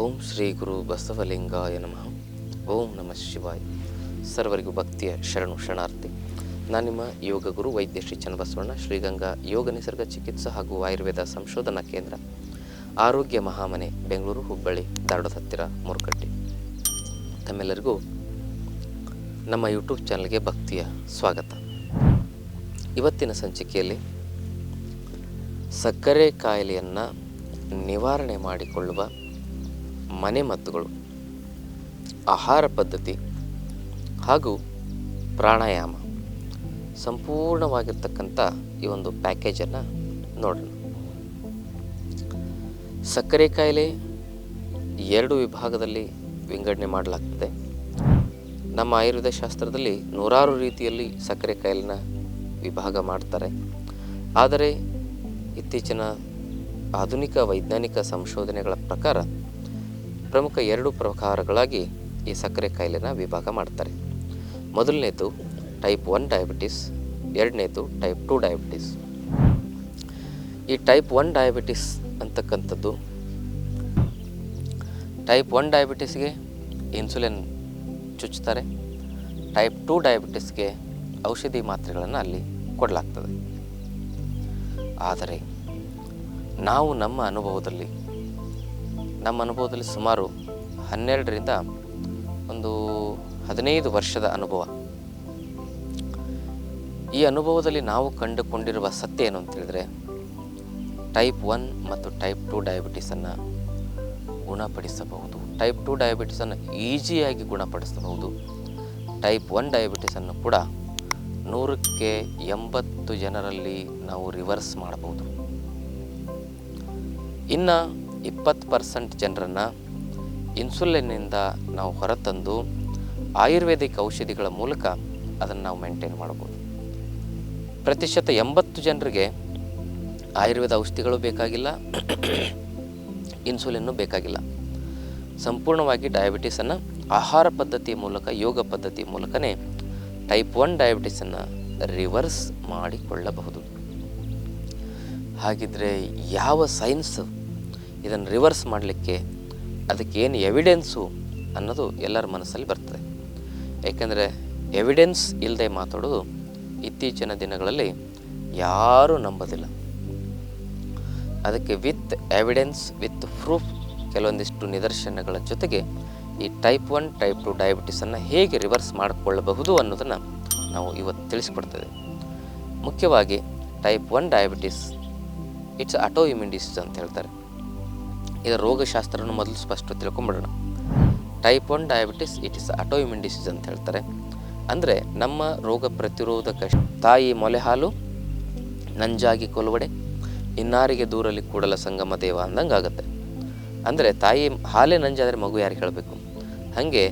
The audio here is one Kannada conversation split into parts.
ಓಂ ಶ್ರೀ ಗುರು ಬಸವಲಿಂಗಾಯ ನಮಃ. ಓಂ ನಮಃ ಶಿವಾಯ. ಸರ್ವರಿಗೂ ಭಕ್ತಿಯ ಶರಣು ಶರಣಾರ್ಥಿ. ನಾನು ನಿಮ್ಮ ಯೋಗ ಗುರು ವೈದ್ಯ ಶ್ರೀ ಚನ್ನಬಸವಣ್ಣ, ಶ್ರೀಗಂಗಾ ಯೋಗ ನಿಸರ್ಗ ಚಿಕಿತ್ಸಾ ಹಾಗೂ ಆಯುರ್ವೇದ ಸಂಶೋಧನಾ ಕೇಂದ್ರ, ಆರೋಗ್ಯ ಮಹಾಮನೆ, ಬೆಂಗಳೂರು, ಹುಬ್ಬಳ್ಳಿ, ಧಾರವಾಡದ ಹತ್ತಿರ ಮೂರುಕಟ್ಟಿ ತಮ್ಮೆಲ್ಲರಿಗೂ ನಮ್ಮ ಯೂಟ್ಯೂಬ್ ಚಾನಲ್ಗೆ ಭಕ್ತಿಯ ಸ್ವಾಗತ. ಇವತ್ತಿನ ಸಂಚಿಕೆಯಲ್ಲಿ ಸಕ್ಕರೆ ಕಾಯಿಲೆಯನ್ನು ನಿವಾರಣೆ ಮಾಡಿಕೊಳ್ಳುವ ಮನೆಮದ್ದುಗಳು ಆಹಾರ ಪದ್ಧತಿ ಹಾಗೂ ಪ್ರಾಣಾಯಾಮ ಸಂಪೂರ್ಣವಾಗಿರ್ತಕ್ಕಂಥ ಈ ಒಂದು ಪ್ಯಾಕೇಜನ್ನು ನೋಡೋಣ. ಸಕ್ಕರೆ ಕಾಯಿಲೆ ಎರಡು ವಿಭಾಗದಲ್ಲಿ ವಿಂಗಡಣೆ ಮಾಡಲಾಗ್ತದೆ. ನಮ್ಮ ಆಯುರ್ವೇದ ಶಾಸ್ತ್ರದಲ್ಲಿ ನೂರಾರು ರೀತಿಯಲ್ಲಿ ಸಕ್ಕರೆ ಕಾಯಿಲೆನ ವಿಭಾಗ ಮಾಡ್ತಾರೆ. ಆದರೆ ಇತ್ತೀಚಿನ ಆಧುನಿಕ ವೈಜ್ಞಾನಿಕ ಸಂಶೋಧನೆಗಳ ಪ್ರಕಾರ ಪ್ರಮುಖ ಎರಡು ಪ್ರಕಾರಗಳಾಗಿ ಈ ಸಕ್ಕರೆ ಕಾಯಿಲೆನ ವಿಭಾಗ ಮಾಡ್ತಾರೆ. ಮೊದಲನೇದು ಟೈಪ್ ಒನ್ ಡಯಾಬಿಟಿಸ್ ಎರಡನೇದು ಟೈಪ್ ಟು ಡಯಾಬಿಟಿಸ್ ಈ ಟೈಪ್ ಒನ್ ಡಯಾಬಿಟಿಸ್ ಅಂತಕ್ಕಂಥದ್ದು ಟೈಪ್ ಒನ್ ಡಯಾಬಿಟಿಸ್ಗೆ ಇನ್ಸುಲಿನ್ ಚುಚ್ತಾರೆ. ಟೈಪ್ ಟು ಡಯಾಬಿಟಿಸ್ಗೆ ಔಷಧಿ ಮಾತ್ರೆಗಳನ್ನು ಅಲ್ಲಿ ಕೊಡಲಾಗ್ತದೆ. ಆದರೆ ನಾವು ನಮ್ಮ ಅನುಭವದಲ್ಲಿ ನಮ್ಮ ಅನುಭವದಲ್ಲಿ ಸುಮಾರು ಹನ್ನೆರಡರಿಂದ ಒಂದು ಹದಿನೈದು ವರ್ಷದ ಅನುಭವ. ಈ ಅನುಭವದಲ್ಲಿ ನಾವು ಕಂಡುಕೊಂಡಿರುವ ಸತ್ಯ ಏನು ಅಂತ ಹೇಳಿದ್ರೆ ಟೈಪ್ ಒನ್ ಮತ್ತು ಟೈಪ್ ಟು ಡಯಾಬಿಟಿಸನ್ನು ಗುಣಪಡಿಸಬಹುದು. ಟೈಪ್ ಟು ಡಯಾಬಿಟಿಸನ್ನು ಈಸಿಯಾಗಿ ಗುಣಪಡಿಸಬಹುದು. ಟೈಪ್ ಒನ್ ಡಯಾಬಿಟಿಸನ್ನು ಕೂಡ ನೂರಕ್ಕೆ ಎಂಬತ್ತು ಜನರಲ್ಲಿ ನಾವು ರಿವರ್ಸ್ ಮಾಡಬಹುದು. ಇನ್ನು ಇಪ್ಪತ್ತು ಪರ್ಸೆಂಟ್ ಜನರನ್ನು ಇನ್ಸುಲಿನ್ನಿಂದ ನಾವು ಹೊರತಂದು ಆಯುರ್ವೇದಿಕ್ ಔಷಧಿಗಳ ಮೂಲಕ ಅದನ್ನು ನಾವು ಮೇಂಟೈನ್ ಮಾಡ್ಬೋದು. ಪ್ರತಿಶತ ಎಂಬತ್ತು ಜನರಿಗೆ ಆಯುರ್ವೇದ ಔಷಧಿಗಳು ಬೇಕಾಗಿಲ್ಲ, ಇನ್ಸುಲಿನ್ನು ಬೇಕಾಗಿಲ್ಲ. ಸಂಪೂರ್ಣವಾಗಿ ಡಯಾಬಿಟಿಸನ್ನು ಆಹಾರ ಪದ್ಧತಿ ಮೂಲಕ, ಯೋಗ ಪದ್ಧತಿ ಮೂಲಕನೇ ಟೈಪ್ ಒನ್ ಡಯಾಬಿಟಿಸನ್ನು ರಿವರ್ಸ್ ಮಾಡಿಕೊಳ್ಳಬಹುದು. ಹಾಗಿದ್ರೆ ಯಾವ ಸೈನ್ಸ್ ಇದನ್ನು ರಿವರ್ಸ್ ಮಾಡಲಿಕ್ಕೆ ಅದಕ್ಕೆ ಏನು ಎವಿಡೆನ್ಸು ಅನ್ನೋದು ಎಲ್ಲರ ಮನಸ್ಸಲ್ಲಿ ಬರ್ತದೆ. ಏಕೆಂದರೆ ಎವಿಡೆನ್ಸ್ ಇಲ್ಲದೆ ಮಾತಾಡೋದು ಇತ್ತೀಚಿನ ದಿನಗಳಲ್ಲಿ ಯಾರೂ ನಂಬೋದಿಲ್ಲ. ಅದಕ್ಕೆ ವಿತ್ ಎವಿಡೆನ್ಸ್ ವಿತ್ ಪ್ರೂಫ್ ಕೆಲವೊಂದಿಷ್ಟು ನಿದರ್ಶನಗಳ ಜೊತೆಗೆ ಈ ಟೈಪ್ ಒನ್ ಟೈಪ್ ಟು ಡಯಾಬಿಟಿಸನ್ನು ಹೇಗೆ ರಿವರ್ಸ್ ಮಾಡಿಕೊಳ್ಳಬಹುದು ಅನ್ನೋದನ್ನು ನಾವು ಇವತ್ತು ತಿಳಿಸ್ಕೊಡ್ತೇವೆ. ಮುಖ್ಯವಾಗಿ type one diabetes it's auto immune disease ಅಂತ ಹೇಳ್ತಾರೆ. ಇದರ ರೋಗಶಾಸ್ತ್ರವನ್ನು ಮೊದಲು ಸ್ಪಷ್ಟ ತಿಳ್ಕೊಂಬಿಡೋಣ. Type one diabetes it is autoimmune disease ಅಂತ ಹೇಳ್ತಾರೆ. ಅಂದರೆ ನಮ್ಮ ರೋಗ ಪ್ರತಿರೋಧಕ ತಾಯಿ ಮೊಲೆ ಹಾಲು, ನಂಜಾಗಿ ಕೊಲುವಡೆ, ಇನ್ನಾರಿಗೆ ದೂರಲ್ಲಿ ಕೂಡಲ ಸಂಗಮ ದೇವ ಅಂದಂಗೆ ಆಗುತ್ತೆ. ಅಂದರೆ ತಾಯಿ ಹಾಲೇ ನಂಜಾದರೆ ಮಗು ಯಾರಿಗೆ ಹೇಳಬೇಕು? ಹಾಗೆ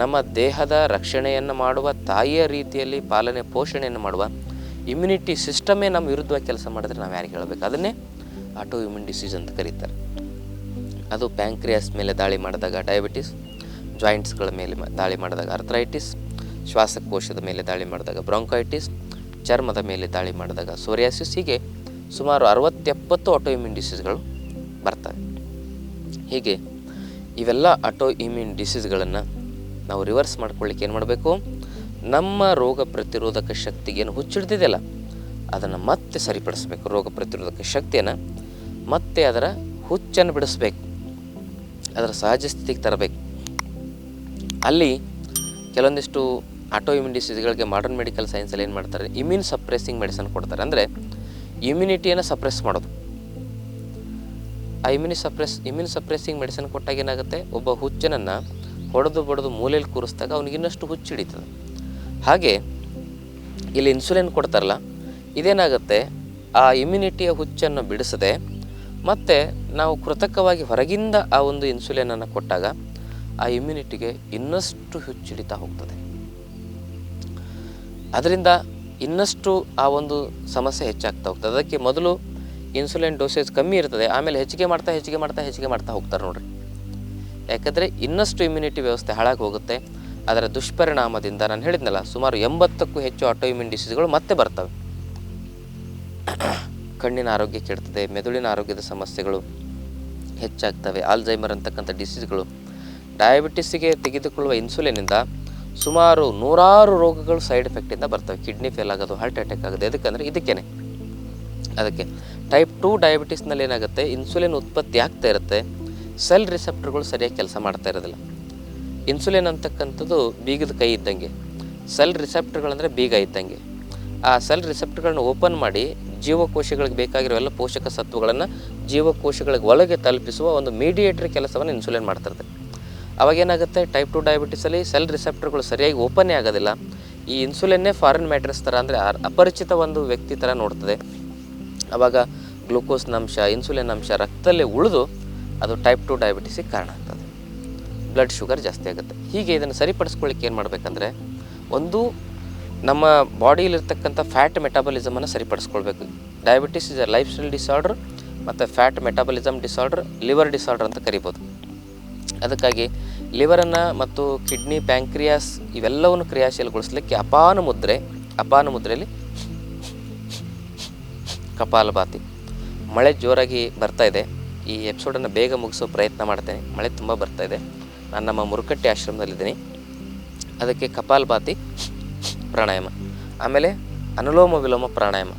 ನಮ್ಮ ದೇಹದ ರಕ್ಷಣೆಯನ್ನು ಮಾಡುವ, ತಾಯಿಯ ರೀತಿಯಲ್ಲಿ ಪಾಲನೆ, ಪೋಷಣೆಯನ್ನು ಮಾಡುವ ಇಮ್ಯುನಿಟಿ ಸಿಸ್ಟಮೇ ನಮ್ಮ ವಿರುದ್ಧವಾಗಿ ಕೆಲಸ ಮಾಡಿದ್ರೆ ನಾವು ಯಾರಿಗೆ ಹೇಳಬೇಕು? ಅದನ್ನೇ ಆಟೋ ಇಮ್ಯೂನ್ ಡಿಸೀಸ್ ಅಂತ ಕರೀತಾರೆ. ಅದು ಪ್ಯಾಂಕ್ರಿಯಾಸ್ ಮೇಲೆ ದಾಳಿ ಮಾಡಿದಾಗ ಡಯಾಬಿಟಿಸ್, ಜಾಯಿಂಟ್ಸ್ಗಳ ಮೇಲೆ ದಾಳಿ ಮಾಡಿದಾಗ ಅರ್ಥ್ರೈಟಿಸ್ ಶ್ವಾಸಕೋಶದ ಮೇಲೆ ದಾಳಿ ಮಾಡಿದಾಗ ಬ್ರಾಂಕೈಟಿಸ್, ಚರ್ಮದ ಮೇಲೆ ದಾಳಿ ಮಾಡಿದಾಗ ಸೋರಿಯಾಸಿಸ್. ಹೀಗೆ ಸುಮಾರು ಅರವತ್ತೆಪ್ಪತ್ತು ಆಟೋ ಇಮ್ಯೂನ್ ಡಿಸೀಸ್ಗಳು ಬರ್ತವೆ. ಹೀಗೆ ಇವೆಲ್ಲ ಆಟೋ ಇಮ್ಯೂನ್ ಡಿಸೀಸ್ಗಳನ್ನು ನಾವು ರಿವರ್ಸ್ ಮಾಡ್ಕೊಳ್ಳಿಕ್ಕೆ ಏನು ಮಾಡಬೇಕು? ನಮ್ಮ ರೋಗ ಪ್ರತಿರೋಧಕ ಶಕ್ತಿಗೇನು ಹುಚ್ಚಿಡ್ದಿದೆಯಲ್ಲ ಅದನ್ನು ಮತ್ತೆ ಸರಿಪಡಿಸಬೇಕು. ರೋಗ ಪ್ರತಿರೋಧಕ ಶಕ್ತಿಯನ್ನು ಮತ್ತೆ ಅದರ ಹುಚ್ಚನ್ನು ಬಿಡಿಸ್ಬೇಕು. ಅದರ ಸಹಜ ಸ್ಥಿತಿಗೆ ತರಬೇಕು. ಅಲ್ಲಿ ಕೆಲವೊಂದಿಷ್ಟು ಆಟೋ ಇಮ್ಯೂನ್ ಡಿಸೀಸ್ಗಳಿಗೆ ಮಾಡರ್ನ್ ಮೆಡಿಕಲ್ ಸೈನ್ಸಲ್ಲಿ ಏನು ಮಾಡ್ತಾರೆ ಇಮ್ಯೂನ್ ಸಪ್ರೆಸಿಂಗ್ ಮೆಡಿಸನ್ ಕೊಡ್ತಾರೆ. ಅಂದರೆ ಇಮ್ಯುನಿಟಿಯನ್ನು ಸಪ್ರೆಸ್ ಮಾಡೋದು. ಆ immuno suppress immune suppressing medicine ಕೊಟ್ಟಾಗ ಏನಾಗುತ್ತೆ? ಒಬ್ಬ ಹುಚ್ಚನನ್ನು ಹೊಡೆದು ಬಡಿದು ಮೂಲೆಯಲ್ಲಿ ಕೂರಿಸಿದಾಗ ಅವ್ನಿಗೆ ಇನ್ನಷ್ಟು ಹುಚ್ಚು ಹಿಡಿತದೆ. ಹಾಗೆ ಇಲ್ಲಿ ಇನ್ಸುಲಿನ್ ಕೊಡ್ತಾರಲ್ಲ, ಇದೇನಾಗುತ್ತೆ? ಆ ಇಮ್ಯುನಿಟಿಯ ಹುಚ್ಚನ್ನು ಬಿಡಿಸದೆ ಮತ್ತು ನಾವು ಕೃತಕವಾಗಿ ಹೊರಗಿಂದ ಆ ಒಂದು ಇನ್ಸುಲಿನನ್ನು ಕೊಟ್ಟಾಗ ಆ ಇಮ್ಯುನಿಟಿಗೆ ಇನ್ನಷ್ಟು ಹುಚ್ಚಿಡಿತಾ ಹೋಗ್ತದೆ. ಅದರಿಂದ ಇನ್ನಷ್ಟು ಆ ಒಂದು ಸಮಸ್ಯೆ ಹೆಚ್ಚಾಗ್ತಾ ಹೋಗ್ತದೆ. ಅದಕ್ಕೆ ಮೊದಲು ಇನ್ಸುಲಿನ್ ಡೋಸೇಜ್ ಕಮ್ಮಿ ಇರ್ತದೆ. ಆಮೇಲೆ ಹೆಚ್ಚಿಗೆ ಮಾಡ್ತಾ ಹೆಚ್ಚಿಗೆ ಮಾಡ್ತಾ ಹೆಚ್ಚಿಗೆ ಮಾಡ್ತಾ ಹೋಗ್ತಾರೆ ನೋಡ್ರಿ. ಯಾಕಂದರೆ ಇನ್ನಷ್ಟು ಇಮ್ಯುನಿಟಿ ವ್ಯವಸ್ಥೆ ಹಾಳಾಗಿ ಹೋಗುತ್ತೆ. ಅದರ ದುಷ್ಪರಿಣಾಮದಿಂದ ನಾನು ಹೇಳಿದ್ನಲ್ಲ, ಸುಮಾರು ಎಂಬತ್ತಕ್ಕೂ ಹೆಚ್ಚು ಆಟೋ ಇಮ್ಯೂನ್ ಡಿಸೀಸ್ಗಳು ಮತ್ತೆ ಬರ್ತವೆ. ಕಣ್ಣಿನ ಆರೋಗ್ಯ ಕೆಡ್ತದೆ ಮೆದುಳಿನ ಆರೋಗ್ಯದ ಸಮಸ್ಯೆಗಳು ಹೆಚ್ಚಾಗ್ತವೆ. ಆಲ್ಝೈಮರ್ ಅಂತಕ್ಕಂಥ ಡಿಸೀಸ್ಗಳು ಡಯಾಬಿಟಿಸ್ಗೆ ತೆಗೆದುಕೊಳ್ಳುವ ಇನ್ಸುಲಿನಿಂದ ಸುಮಾರು ನೂರಾರು ರೋಗಗಳು ಸೈಡ್ ಎಫೆಕ್ಟಿಂದ ಬರ್ತವೆ. ಕಿಡ್ನಿ ಫೇಲ್ ಆಗೋದು ಹಾರ್ಟ್ ಅಟ್ಯಾಕ್ ಆಗೋದು, ಎದಕ್ಕಂದರೆ ಇದಕ್ಕೇನೆ. ಅದಕ್ಕೆ ಟೈಪ್ ಟು ಡಯಾಬಿಟಿಸ್ನಲ್ಲಿ ಏನಾಗುತ್ತೆ? ಇನ್ಸುಲಿನ್ ಉತ್ಪತ್ತಿ ಆಗ್ತಾ ಇರುತ್ತೆ. ಸೆಲ್ ರಿಸೆಪ್ಟರ್ಗಳು ಸರಿಯಾಗಿ ಕೆಲಸ ಮಾಡ್ತಾ ಇರೋದಿಲ್ಲ. ಇನ್ಸುಲಿನ್ ಅಂತಕ್ಕಂಥದ್ದು ಬೀಗದ ಕೈ ಇದ್ದಂಗೆ. ಸೆಲ್ ರಿಸೆಪ್ಟರ್ಗಳಂದರೆ ಬೀಗ ಇದ್ದಂಗೆ. ಆ ಸೆಲ್ ರಿಸೆಪ್ಟರ್ಗಳನ್ನ ಓಪನ್ ಮಾಡಿ ಜೀವಕೋಶಗಳಿಗೆ ಬೇಕಾಗಿರೋ ಎಲ್ಲ ಪೋಷಕ ಸತ್ವಗಳನ್ನು ಜೀವಕೋಶಗಳಿಗೆ ಒಳಗೆ ತಲುಪಿಸುವ ಒಂದು ಮೀಡಿಯೇಟರ್ ಕೆಲಸವನ್ನು ಇನ್ಸುಲಿನ್ ಮಾಡ್ತಿರ್ತದೆ ಅವಾಗ ಏನಾಗುತ್ತೆ? ಟೈಪ್ ಟು ಡಯಾಬಿಟಿಸಲ್ಲಿ ಸೆಲ್ ರಿಸೆಪ್ಟರ್ಗಳು ಸರಿಯಾಗಿ ಓಪನ್ನೇ ಆಗೋದಿಲ್ಲ. ಈ ಇನ್ಸುಲಿನ್ನೇ ಫಾರಿನ್ ಮ್ಯಾಟ್ರಸ್ ಥರ ಅಂದರೆ ಅಪರಿಚಿತ ಒಂದು ವ್ಯಕ್ತಿ ಥರ ನೋಡ್ತದೆ. ಅವಾಗ ಗ್ಲೂಕೋಸ್ನ ಅಂಶ ಇನ್ಸುಲಿನ್ ಅಂಶ ರಕ್ತದಲ್ಲಿ ಉಳಿದು ಅದು ಟೈಪ್ ಟು ಡಯಾಬಿಟಿಸಿಗೆ ಕಾರಣ ಆಗ್ತದೆ. ಬ್ಲಡ್ ಶುಗರ್ ಜಾಸ್ತಿ ಆಗುತ್ತೆ. ಹೀಗೆ ಇದನ್ನು ಸರಿಪಡಿಸ್ಕೊಳ್ಳಿಕ್ಕೆ ಏನು ಮಾಡಬೇಕಂದ್ರೆ, ಒಂದು ನಮ್ಮ ಬಾಡಿಯಲ್ಲಿರ್ತಕ್ಕಂಥ ಫ್ಯಾಟ್ ಮೆಟಾಬಲಿಸಮನ್ನು ಸರಿಪಡಿಸ್ಕೊಳ್ಬೇಕು. Diabetes is a lifestyle disorder ಮತ್ತು fat metabolism disorder liver disorder ಅಂತ ಕರಿಬೋದು. ಅದಕ್ಕಾಗಿ ಲಿವರನ್ನು ಮತ್ತು ಕಿಡ್ನಿ ಪ್ಯಾಂಕ್ರಿಯಾಸ್ ಇವೆಲ್ಲವನ್ನು ಕ್ರಿಯಾಶೀಲಗೊಳಿಸಲಿಕ್ಕೆ ಅಪಾನ ಮುದ್ರೆ, ಅಪಾನ ಮುದ್ರೆಯಲ್ಲಿ ಕಪಾಲಭಾತಿ. ಮಳೆ ಜೋರಾಗಿ ಬರ್ತಾ ಇದೆ. ಈ ಎಪಿಸೋಡನ್ನು ಬೇಗ ಮುಗಿಸೋ ಪ್ರಯತ್ನ ಮಾಡ್ತೇನೆ. ಮಳೆ ತುಂಬ ಬರ್ತಾ ಇದೆ. ನಾನು ನಮ್ಮ ಮುರುಕಟ್ಟೆ ಆಶ್ರಮದಲ್ಲಿದ್ದೀನಿ. ಅದಕ್ಕೆ ಕಪಾಲಭಾತಿ ಪ್ರಾಣಾಯಾಮ. ಆಮೇಲೆ ಅನುಲೋಮ ವಿಲೋಮ ಪ್ರಾಣಾಯಾಮ.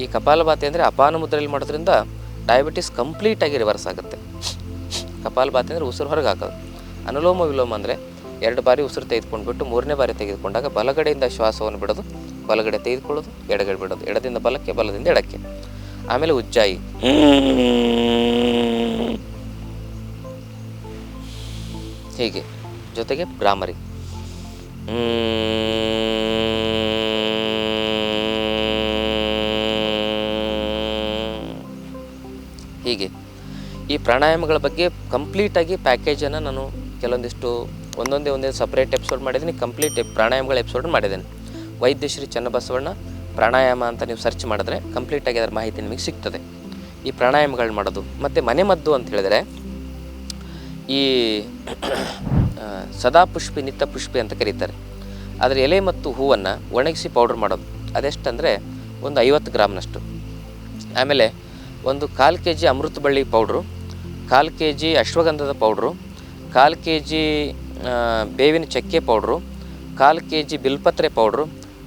ಈ ಕಪಾಲಭಾತಿ ಅಂದರೆ ಅಪಾನ ಮುದ್ರೆಯಲ್ಲಿ ಮಾಡೋದ್ರಿಂದ ಡಯಾಬಿಟಿಸ್ ಕಂಪ್ಲೀಟಾಗಿ ರಿವರ್ಸ್ ಆಗುತ್ತೆ. ಕಪಾಲಭಾತಿ ಅಂದರೆ ಉಸಿರು ಹೊರಗೆ ಹಾಕೋದು. ಅನುಲೋಮ ವಿಲೋಮ ಅಂದರೆ ಎರಡು ಬಾರಿ ಉಸಿರು ತೆಗೆದುಕೊಂಡ್ಬಿಟ್ಟು ಮೂರನೇ ಬಾರಿ ತೆಗೆದುಕೊಂಡಾಗ ಬಲಗಡೆಯಿಂದ ಶ್ವಾಸವನ್ನು ಬಿಡೋದು, ಬಲಗಡೆ ತೆಗೆದುಕೊಳ್ಳೋದು, ಎಡಗಡೆ ಬಿಡೋದು. ಎಡದಿಂದ ಬಲಕ್ಕೆ, ಬಲದಿಂದ ಎಡಕ್ಕೆ. ಆಮೇಲೆ ಉಜ್ಜಾಯಿ. ಹೀಗೆ. ಜೊತೆಗೆ ಭ್ರಾಮರಿ ಈ ಪ್ರಾಣಾಯಾಮಗಳ ಬಗ್ಗೆ ಕಂಪ್ಲೀಟಾಗಿ ಪ್ಯಾಕೇಜನ್ನು ನಾನು ಕೆಲವೊಂದಿಷ್ಟು ಒಂದೊಂದೇ ಒಂದೇ ಸಪ್ರೇಟ್ ಎಪಿಸೋಡ್ ಮಾಡಿದ್ದೀನಿ, ಕಂಪ್ಲೀಟ್ ಪ್ರಾಣಾಯಾಮಗಳ ಎಪಿಸೋಡ್ ಮಾಡಿದ್ದೇನೆ. ವೈದ್ಯಶ್ರೀ ಚನ್ನಬಸವಣ್ಣ ಪ್ರಾಣಾಯಾಮ ಅಂತ ನೀವು ಸರ್ಚ್ ಮಾಡಿದ್ರೆ ಕಂಪ್ಲೀಟಾಗಿ ಅದರ ಮಾಹಿತಿ ನಿಮಗೆ ಸಿಗ್ತದೆ. ಈ ಪ್ರಾಣಾಯಾಮಗಳು ಮಾಡೋದು, ಮತ್ತು ಮನೆಮದ್ದು ಅಂತ ಹೇಳಿದರೆ, ಈ ಸದಾ ಪುಷ್ಪಿ, ನಿತ್ಯ ಪುಷ್ಪಿ ಅಂತ ಕರೀತಾರೆ. ಅದರ ಎಲೆ ಮತ್ತು ಹೂವನ್ನು ಒಣಗಿಸಿ ಪೌಡ್ರ್ ಮಾಡೋದು, ಅದೆಷ್ಟಂದರೆ ಒಂದು ಐವತ್ತು ಗ್ರಾಮ್ನಷ್ಟು. ಆಮೇಲೆ ಒಂದು ಕಾಲು ಕೆ ಜಿ ಅಮೃತ ಬಳ್ಳಿ ಪೌಡ್ರು ಕಾಲು ಕೆ ಜಿ ಅಶ್ವಗಂಧದ ಪೌಡ್ರು, ಕಾಲು ಕೆ ಜಿ ಬೇವಿನ ಚಕ್ಕೆ ಪೌಡ್ರು, ಕಾಲು ಕೆ ಜಿ ಬಿಲ್ಪತ್ರೆ ಪೌಡ್ರು,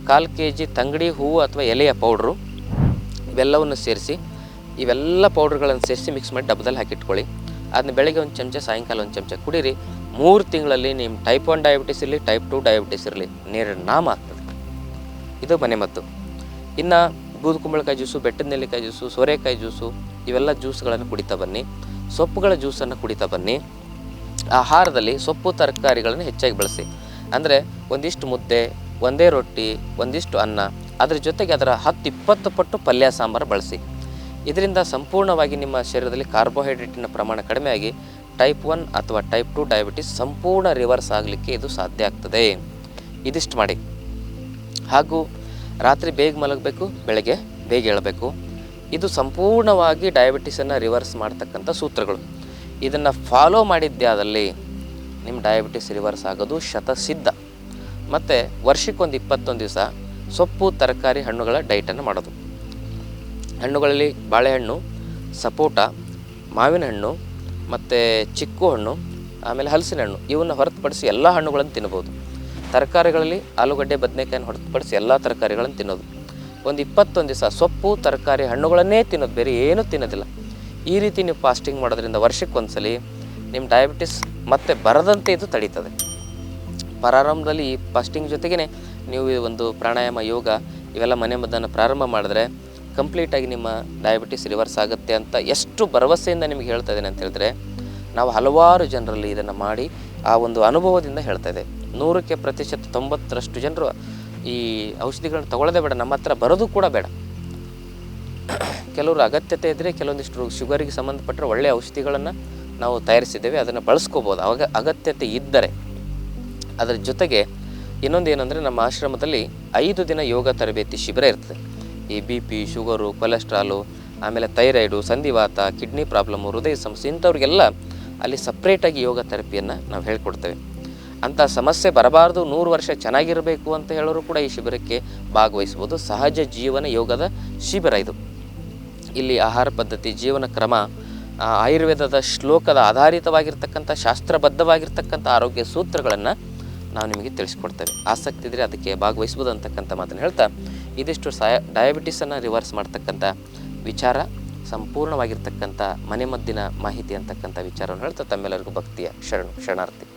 ಕಾಲು ಕೆ ಜಿ ತಂಗಡಿ ಹೂವು ಅಥವಾ ಎಲೆಯ ಪೌಡ್ರು, ಇವೆಲ್ಲವನ್ನು ಸೇರಿಸಿ ಇವೆಲ್ಲ ಪೌಡ್ರ್ಗಳನ್ನು ಸೇರಿಸಿ ಮಿಕ್ಸ್ ಮಾಡಿ ಡಬ್ಬದಲ್ಲಿ ಹಾಕಿಟ್ಕೊಳ್ಳಿ. ಅದನ್ನ ಬೆಳಗ್ಗೆ ಒಂದು ಚಮಚ, ಸಾಯಂಕಾಲ ಒಂದು ಚಮಚ ಕುಡೀರಿ. ಮೂರು ತಿಂಗಳಲ್ಲಿ ನಿಮ್ಮ ಟೈಪ್ ಒನ್ ಡಯಾಬಿಟಿಸ್ ಇರಲಿ ಟೈಪ್ ಟು ಡಯಾಬಿಟಿಸ್ ಇರಲಿ ನೇರ ನಾಮ ಆಗ್ತದೆ. ಇದು ಮನೆಮದ್ದು ಇನ್ನು ಬೂದು ಕುಂಬಳಕಾಯಿ ಜ್ಯೂಸು, ಬೆಟ್ಟದ ನೆಲ್ಲಿಕಾಯಿ ಜ್ಯೂಸು, ಸೋರೆಕಾಯಿ ಜ್ಯೂಸು, ಇವೆಲ್ಲ ಜ್ಯೂಸ್ಗಳನ್ನು ಕುಡಿತಾ ಬನ್ನಿ. ಸೊಪ್ಪುಗಳ ಜ್ಯೂಸನ್ನು ಕುಡಿತಾ ಬನ್ನಿ. ಆಹಾರದಲ್ಲಿ ಸೊಪ್ಪು ತರಕಾರಿಗಳನ್ನು ಹೆಚ್ಚಾಗಿ ಬಳಸಿ. ಅಂದರೆ ಒಂದಿಷ್ಟು ಮುದ್ದೆ, ಒಂದೇ ರೊಟ್ಟಿ, ಒಂದಿಷ್ಟು ಅನ್ನ, ಅದರ ಜೊತೆಗೆ ಅದರ ಹತ್ತು ಇಪ್ಪತ್ತು ಪಟ್ಟು ಪಲ್ಯ, ಸಾಂಬಾರು ಬಳಸಿ. ಇದರಿಂದ ಸಂಪೂರ್ಣವಾಗಿ ನಿಮ್ಮ ಶರೀರದಲ್ಲಿ ಕಾರ್ಬೋಹೈಡ್ರೇಟಿನ ಪ್ರಮಾಣ ಕಡಿಮೆಯಾಗಿ ಟೈಪ್ ಒನ್ ಅಥವಾ ಟೈಪ್ ಟು ಡಯಾಬಿಟಿಸ್ ಸಂಪೂರ್ಣ ರಿವರ್ಸ್ ಆಗಲಿಕ್ಕೆ ಇದು ಸಾಧ್ಯ ಆಗ್ತದೆ. ಇದಿಷ್ಟು ಮಾಡಿ. ಹಾಗೂ ರಾತ್ರಿ ಬೇಗ ಮಲಗಬೇಕು, ಬೆಳಗ್ಗೆ ಬೇಗ ಏಳಬೇಕು. ಇದು ಸಂಪೂರ್ಣವಾಗಿ ಡಯಾಬಿಟಿಸನ್ನು ರಿವರ್ಸ್ ಮಾಡ್ತಕ್ಕಂಥ ಸೂತ್ರಗಳು. ಇದನ್ನು ಫಾಲೋ ಮಾಡಿದ್ಯಾದಲ್ಲಿ ನಿಮ್ಮ ಡಯಾಬಿಟಿಸ್ ರಿವರ್ಸ್ ಆಗೋದು ಶತಸಿದ್ಧ. ಮತ್ತು ವರ್ಷಕ್ಕೊಂದು ಇಪ್ಪತ್ತೊಂದು ದಿವಸ ಸೊಪ್ಪು, ತರಕಾರಿ, ಹಣ್ಣುಗಳ ಡೈಟನ್ನು ಮಾಡೋದು. ಹಣ್ಣುಗಳಲ್ಲಿ ಬಾಳೆಹಣ್ಣು, ಸಪೋಟ ಮಾವಿನ ಹಣ್ಣು ಮತ್ತು ಚಿಕ್ಕು ಹಣ್ಣು, ಆಮೇಲೆ ಹಲಸಿನ ಹಣ್ಣು ಇವನ್ನು ಹೊರತುಪಡಿಸಿ ಎಲ್ಲ ಹಣ್ಣುಗಳನ್ನು ತಿನ್ಬೋದು ತರಕಾರಿಗಳಲ್ಲಿ ಆಲೂಗಡ್ಡೆ ಬದನೆಕಾಯನ್ನು ಹೊರತುಪಡಿಸಿ ಎಲ್ಲ ತರಕಾರಿಗಳನ್ನು ತಿನ್ನೋದು. ಒಂದು ಇಪ್ಪತ್ತೊಂದು ದಿವಸ ಸೊಪ್ಪು, ತರಕಾರಿ, ಹಣ್ಣುಗಳನ್ನೇ ತಿನ್ನೋದು ಬೇರೆ ಏನೂ ತಿನ್ನೋದಿಲ್ಲ. ಈ ರೀತಿ ನೀವು ಫಾಸ್ಟಿಂಗ್ ಮಾಡೋದ್ರಿಂದ ವರ್ಷಕ್ಕೊಂದ್ಸಲಿ ನಿಮ್ಮ ಡಯಾಬಿಟಿಸ್ ಮತ್ತೆ ಬರದಂತೆ ಇದು ತಡೀತದೆ. ಪ್ರಾರಂಭದಲ್ಲಿ ಈ ಫಾಸ್ಟಿಂಗ್ ಜೊತೆಗೇ ನೀವು ಒಂದು ಪ್ರಾಣಾಯಾಮ, ಯೋಗ ಇವೆಲ್ಲ ಮನೆ ಮದ್ದನ್ನು ಪ್ರಾರಂಭ ಮಾಡಿದ್ರೆ ಕಂಪ್ಲೀಟಾಗಿ ನಿಮ್ಮ ಡಯಾಬಿಟಿಸ್ ರಿವರ್ಸ್ ಆಗುತ್ತೆ ಅಂತ ಎಷ್ಟು ಭರವಸೆಯಿಂದ ನಿಮಗೆ ಹೇಳ್ತಾ ಇದ್ದೇನೆ ಅಂತ ಹೇಳಿದ್ರೆ ನಾವು ಹಲವಾರು ಜನರಲ್ಲಿ ಇದನ್ನು ಮಾಡಿ ಆ ಒಂದು ಅನುಭವದಿಂದ ಹೇಳ್ತಾ ಇದೆ ನೂರಕ್ಕೆ ಪ್ರತಿಶತ ತೊಂಬತ್ತರಷ್ಟು ಜನರು ಈ ಔಷಧಿಗಳನ್ನ ತಗೊಳ್ಳೋದೇ ಬೇಡ, ನಮ್ಮ ಹತ್ರ ಬರೋದು ಕೂಡ ಬೇಡ. ಕೆಲವರು ಅಗತ್ಯತೆ ಇದ್ದರೆ ಕೆಲವೊಂದಿಷ್ಟು ಶುಗರಿಗೆ ಸಂಬಂಧಪಟ್ಟರೆ ಒಳ್ಳೆಯ ಔಷಧಿಗಳನ್ನು ನಾವು ತಯಾರಿಸಿದ್ದೇವೆ, ಅದನ್ನು ಬಳಸ್ಕೋಬೋದು. ಅವಾಗ ಅಗತ್ಯತೆ ಇದ್ದರೆ. ಅದರ ಜೊತೆಗೆ ಇನ್ನೊಂದು ಏನಂದರೆ ನಮ್ಮ ಆಶ್ರಮದಲ್ಲಿ ಐದು ದಿನ ಯೋಗ ತರಬೇತಿ ಶಿಬಿರ ಇರ್ತದೆ. ಈ ಬಿ ಪಿ, ಶುಗರು, ಕೊಲೆಸ್ಟ್ರಾಲು, ಆಮೇಲೆ ಥೈರಾಯ್ಡು, ಸಂಧಿವಾತ, ಕಿಡ್ನಿ ಪ್ರಾಬ್ಲಮ್ಮು, ಹೃದಯ ಸಮಸ್ಯೆ ಇಂಥವ್ರಿಗೆಲ್ಲ ಅಲ್ಲಿ ಸಪ್ರೇಟಾಗಿ ಯೋಗ ಥೆರಪಿಯನ್ನು ನಾವು ಹೇಳ್ಕೊಡ್ತೇವೆ. ಅಂಥ ಸಮಸ್ಯೆ ಬರಬಾರ್ದು, ನೂರು ವರ್ಷ ಚೆನ್ನಾಗಿರಬೇಕು ಅಂತ ಹೇಳೋರು ಕೂಡ ಈ ಶಿಬಿರಕ್ಕೆ ಭಾಗವಹಿಸ್ಬೋದು ಸಹಜ ಜೀವನ ಯೋಗದ ಶಿಬಿರ ಇದು. ಇಲ್ಲಿ ಆಹಾರ ಪದ್ಧತಿ, ಜೀವನ ಕ್ರಮ ಆಯುರ್ವೇದದ ಶ್ಲೋಕದ ಆಧಾರಿತವಾಗಿರ್ತಕ್ಕಂಥ, ಶಾಸ್ತ್ರಬದ್ಧವಾಗಿರ್ತಕ್ಕಂಥ ಆರೋಗ್ಯ ಸೂತ್ರಗಳನ್ನು ನಾವು ನಿಮಗೆ ತಿಳಿಸ್ಕೊಡ್ತೇವೆ. ಆಸಕ್ತಿ ಇದ್ದರೆ ಅದಕ್ಕೆ ಭಾಗವಹಿಸ್ಬೋದು ಅಂತಕ್ಕಂಥ ಮಾತನ್ನು ಹೇಳ್ತಾ, ಇದಿಷ್ಟು ಸಾಯ ಡಯಾಬಿಟಿಸನ್ನು ರಿವರ್ಸ್ ಮಾಡ್ತಕ್ಕಂಥ ವಿಚಾರ, ಸಂಪೂರ್ಣವಾಗಿರ್ತಕ್ಕಂಥ ಮನೆಮದ್ದಿನ ಮಾಹಿತಿ ಅಂತಕ್ಕಂಥ ವಿಚಾರವನ್ನು ಹೇಳ್ತಾ, ತಮ್ಮೆಲ್ಲರಿಗೂ ಭಕ್ತಿಯ ಶರಣು, ಶರಣಾರ್ಥಿ.